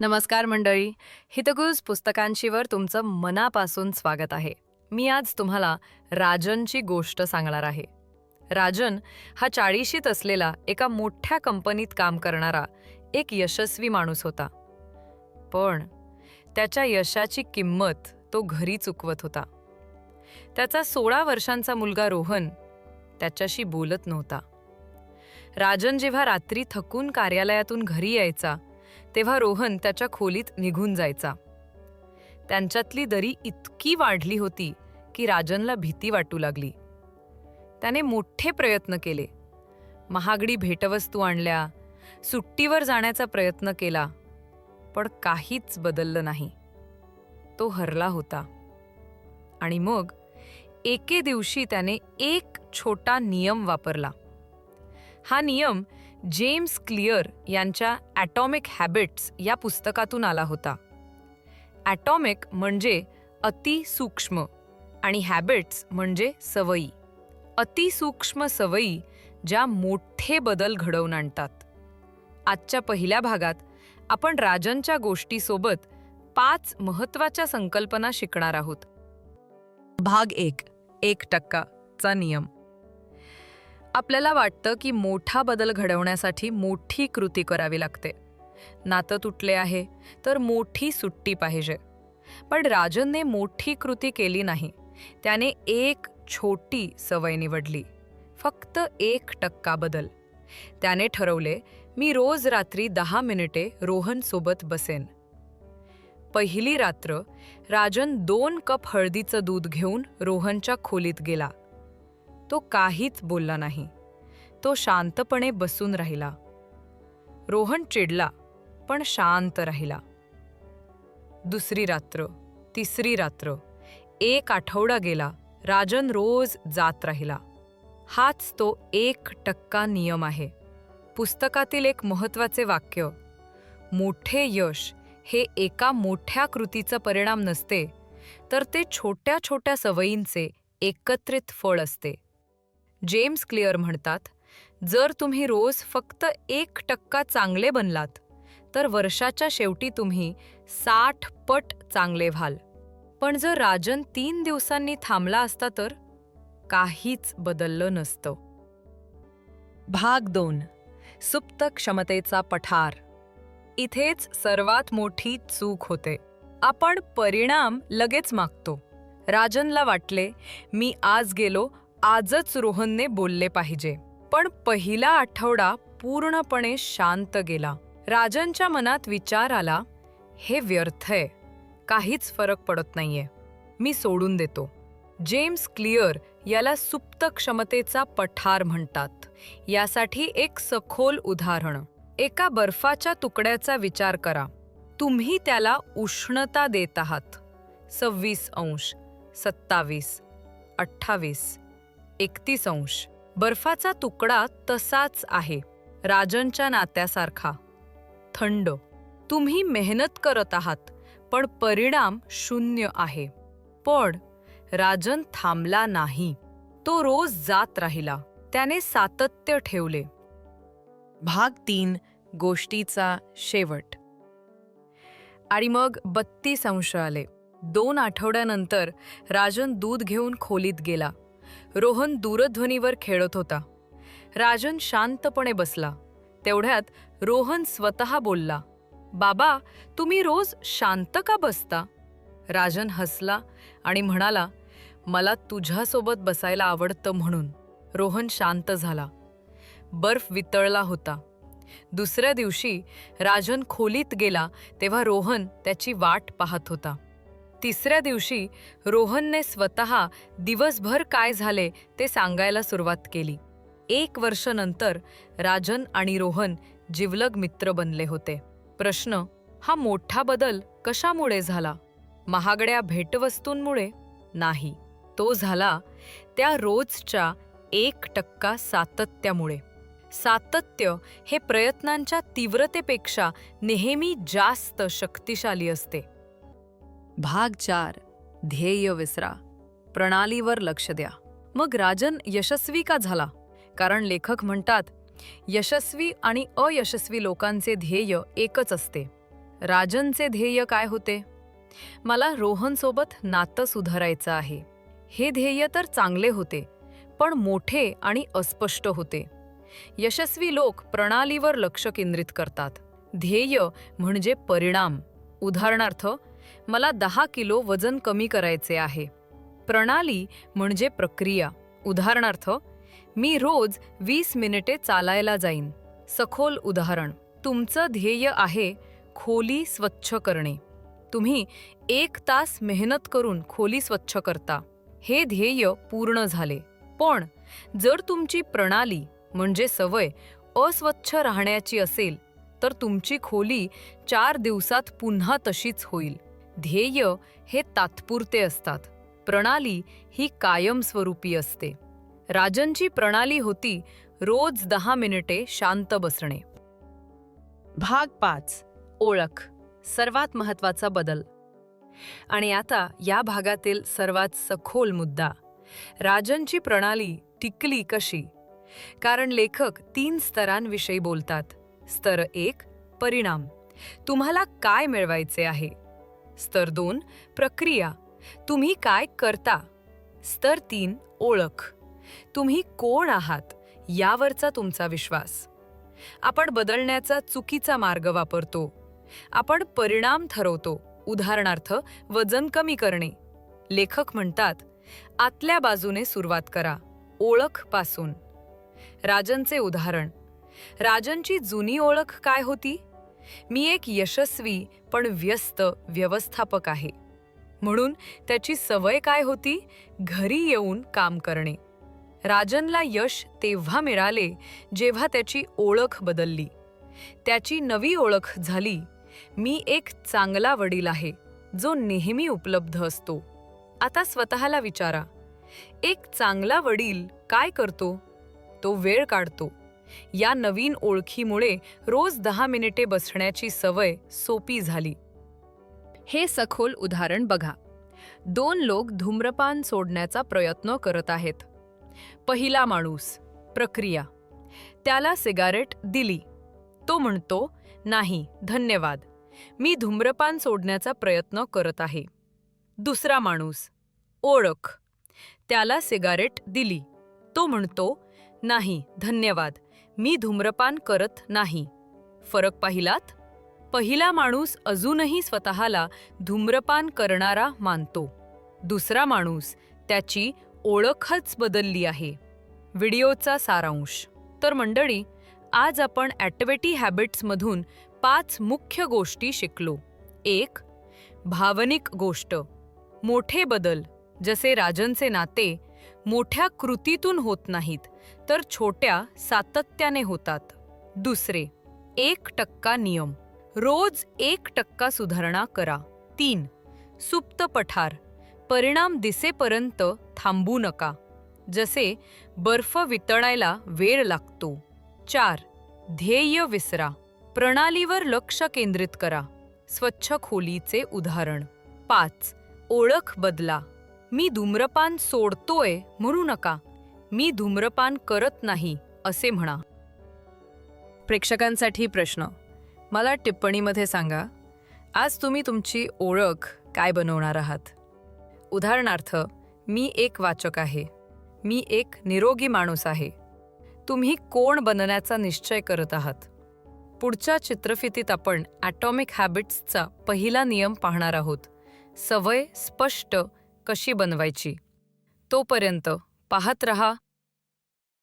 नमस्कार मंडळी हितगुज पुस्तकांशीवर तुमचं मनापासून स्वागत आहे. मी आज तुम्हाला राजनची गोष्ट सांगणार आहे. राजन हा चाळीशीत असलेला एका मोठ्या कंपनीत काम करणारा एक यशस्वी माणूस होता. पण त्याच्या यशाची किंमत तो घरी चुकवत होता. त्याचा सोळा वर्षांचा मुलगा रोहन त्याच्याशी बोलत नव्हता. राजन जेव्हा रात्री थकून कार्यालयातून घरी यायचा तेव्हा रोहन त्याच्या खोलीत निघून जायचा. त्यांच्यातली दरी इतकी वाढली होती की राजनला भीती वाटू लागली. त्याने मोठे प्रयत्न केले. महागडी भेटवस्तू आणल्या सुट्टीवर जाण्याचा प्रयत्न केला पण काहीच बदललं नाही. तो हरला होता. आणि मग एके दिवशी त्याने एक छोटा नियम वापरला. हा नियम जेम्स क्लिअर यांच्या ॲटॉमिक हॅबिट्स या पुस्तकातून आला होता. ॲटॉमिक म्हणजे अतिसूक्ष्म आणि हॅबिट्स म्हणजे सवयी. अतिसूक्ष्म सवयी ज्या मोठे बदल घडवून आणतात. आजच्या पहिल्या भागात आपण राजनच्या गोष्टीसोबत पाच महत्त्वाच्या संकल्पना शिकणार आहोत. भाग एक एक टक्काचा नियम. आपल्याला वाटतं की मोठा बदल घडवण्यासाठी मोठी कृती करावी लागते. नातं तुटले आहे तर मोठी सुट्टी पाहिजे. पण राजनने मोठी कृती केली नाही. त्याने एक छोटी सवय निवडली. फक्त एक टक्का बदल. त्याने ठरवले मी रोज रात्री दहा मिनिटे रोहनसोबत बसेन. पहिली रात्र राजन दोन कप हळदीचं दूध घेऊन रोहनच्या खोलीत गेला. तो काहीच बोलला नाही. तो शांतपणे बसून राहिला. रोहन चिडला पण शांत राहिला. दुसरी रात्र तिसरी रात्र एक आठवडा गेला राजन रोज जात राहिला. हाच तो एक टक्का नियम आहे. पुस्तकातील एक महत्त्वाचे वाक्य मोठे यश हे एका मोठ्या कृतीचा परिणाम नसते तर ते छोट्या छोट्या सवयींचे एकत्रित फळ असते. जेम्स क्लिअर म्हणतात जर तुम्ही रोज फक्त एक टक्का चांगले बनलात तर वर्षाच्या शेवटी तुम्ही साठ पट चांगले व्हाल. पण जर राजन तीन दिवसांनी थांबला असता तर काहीच बदललं नसतं. भाग दोन सुप्त क्षमतेचा पठार. इथेच सर्वात मोठी चूक होते. आपण परिणाम लगेच मागतो. राजनला वाटले मी आज गेलो आजच रोहनने बोलले पाहिजे. पण पहिला आठवडा पूर्णपणे शांत गेला. राजनच्या मनात विचार आला हे व्यर्थ आहे. काहीच फरक पडत नाहीये. मी सोडून देतो. जेम्स क्लिअर याला सुप्त क्षमतेचा पठार म्हणतात. यासाठी एक सखोल उदाहरण. एका बर्फाच्या तुकड्याचा विचार करा. तुम्ही त्याला उष्णता देत आहात. सव्वीस अंश सत्तावीस अठ्ठावीस. एकतीस अंश. बर्फाचा तुकडा तसाच आहे. राजनच्या नात्यासारखा. थंड. तुम्ही मेहनत करत आहात पण परिणाम शून्य आहे. पण राजन थांबला नाही. तो रोज जात राहिला. त्याने सातत्य ठेवले. भाग तीन. गोष्टीचा शेवट. आणि मग बत्तीस अंश आले. दोन आठवड्यानंतर राजन दूध घेऊन खोलीत गेला. रोहन दूरध्वनीवर खेळत होता. राजन शांतपणे बसला. तेवढ्यात रोहन स्वतः बोलला बाबा तुम्ही रोज शांत का बसता? राजन हसला आणि म्हणाला मला तुझ्यासोबत बसायला आवडतं म्हणून. रोहन शांत झाला. बर्फ वितळला होता. दुसऱ्या दिवशी राजन खोलीत गेला तेव्हा रोहन त्याची वाट पाहत होता. तिसऱ्या दिवशी रोहनने स्वतः दिवसभर काय झाले ते सांगायला सुरुवात केली. एक वर्ष नंतर राजन आणि रोहन जिवलग मित्र बनले होते. प्रश्न हा मोठा बदल कशामुळे झाला? महागड्या भेटवस्तूंमुळे? नाही. तो झाला त्या रोजच्या एक टक्का सातत्यामुळे. सातत्य हे प्रयत्नांच्या तीव्रतेपेक्षा नेहमी जास्त शक्तिशाली असते. भाग चार. ध्येय विसरा. प्रणालीवर लक्ष द्या. मग राजन यशस्वी का झाला? कारण लेखक म्हणतात यशस्वी आणि अयशस्वी लोकांचे ध्येय एकच असते. राजनचे ध्येय काय होते? मला रोहनसोबत नातं सुधारायचं आहे. हे ध्येय तर चांगले होते पण मोठे आणि अस्पष्ट होते. यशस्वी लोक प्रणालीवर लक्ष केंद्रित करतात. ध्येय म्हणजे परिणाम. उदाहरणार्थ मला दहा किलो वजन कमी करायचे आहे. प्रणाली म्हणजे प्रक्रिया. उदाहरणार्थ मी रोज वीस मिनिटे चालायला जाईन. सखोल उदाहरण तुमचं ध्येय आहे खोली स्वच्छ करणे. तुम्ही एक तास मेहनत करून खोली स्वच्छ करता. हे ध्येय पूर्ण झाले. पण जर तुमची प्रणाली म्हणजे सवय अस्वच्छ राहण्याची असेल तर तुमची खोली चार दिवसात पुन्हा तशीच होईल. ध्येय हे तात्पुरते असतात. प्रणाली ही कायमस्वरूपी असते. राजनची प्रणाली होती रोज दहा मिनिटे शांत बसणे. भाग पाच. ओळख. सर्वात महत्त्वाचा बदल. आणि आता या भागातील सर्वात सखोल मुद्दा. राजनची प्रणाली टिकली कशी? कारण लेखक तीन स्तरांविषयी बोलतात. स्तर एक परिणाम. तुम्हाला काय मिळवायचे आहे? स्तर दोन प्रक्रिया. तुम्ही काय करता? स्तर तीन ओळख. तुम्ही कोण आहात? यावरचा तुमचा विश्वास. आपण बदलण्याचा चुकीचा मार्ग वापरतो. आपण परिणाम ठरवतो. उदाहरणार्थ वजन कमी करणे. लेखक म्हणतात आतल्या बाजूने सुरुवात करा. ओळखपासून राजनचे उदाहरण राजनची जुनी ओळख काय होती? मी एक यशस्वी पण व्यस्त व्यवस्थापक आहे. म्हणून त्याची सवय काय होती? घरी येऊन काम करणे. राजनला यश तेव्हा मिळाले जेव्हा त्याची ओळख बदलली. त्याची नवी ओळख झाली. मी एक चांगला वडील आहे जो नेहमी उपलब्ध असतो. आता स्वतःला विचारा. एक चांगला वडील काय करतो? तो वेळ काढतो. या नवीन ओळखीमुळे रोज दहा मिनिटे बसण्याची सवय सोपी झाली. हे सखोल उदाहरण बघा. दोन लोक धूम्रपान सोडण्याचा प्रयत्न करत आहेत. पहिला माणूस प्रक्रिया. त्याला सिगारेट दिली. तो म्हणतो नाही धन्यवाद. मी धूम्रपान सोडण्याचा प्रयत्न करत आहे. दुसरा माणूस ओळख. त्याला सिगारेट दिली. तो म्हणतो नाही धन्यवाद. मी धूम्रपान करत नाही. फरक पाहिलात? पहिला माणूस अजूनही स्वतःला धूम्रपान करणारा मानतो. दुसरा माणूस त्याची ओळखच बदलली आहे. व्हिडिओचा सारांश. तर मंडळी आज आपण ॲटवेटी हॅबिट्समधून पाच मुख्य गोष्टी शिकलो. एक भावनिक गोष्ट. मोठे बदल जसे राजनचे नाते मोठ्या कृतीतून होत नाहीत. तर छोट्या सातत्याने होतात. दुसरे एक टक्का नियम. रोज एक टक्का सुधारणा करा. तीन सुप्त पठार. परिणाम दिसेपर्यंत थांबू नका. जसे बर्फ वितळायला वेळ लागतो. चार ध्येय विसरा. प्रणालीवर लक्ष केंद्रित करा. स्वच्छ खोलीचे उदाहरण. पाच ओळख बदला. मी धूम्रपान सोडतोय म्हणू नका. मी धूम्रपान करत नाही असे म्हणा. प्रेक्षकांसाठी प्रश्न. मला टिप्पणीमध्ये सांगा आज तुम्ही तुमची ओळख काय बनवणार आहात? उदाहरणार्थ मी एक वाचक आहे. मी एक निरोगी माणूस आहे. तुम्ही कोण बनण्याचा निश्चय करत आहात? पुढच्या चित्रफितीत आपण ॲटॉमिक हॅबिट्सचा पहिला नियम पाहणार आहोत. सवय स्पष्ट कशी बनवायची? तोपर्यंत पाहत रहा.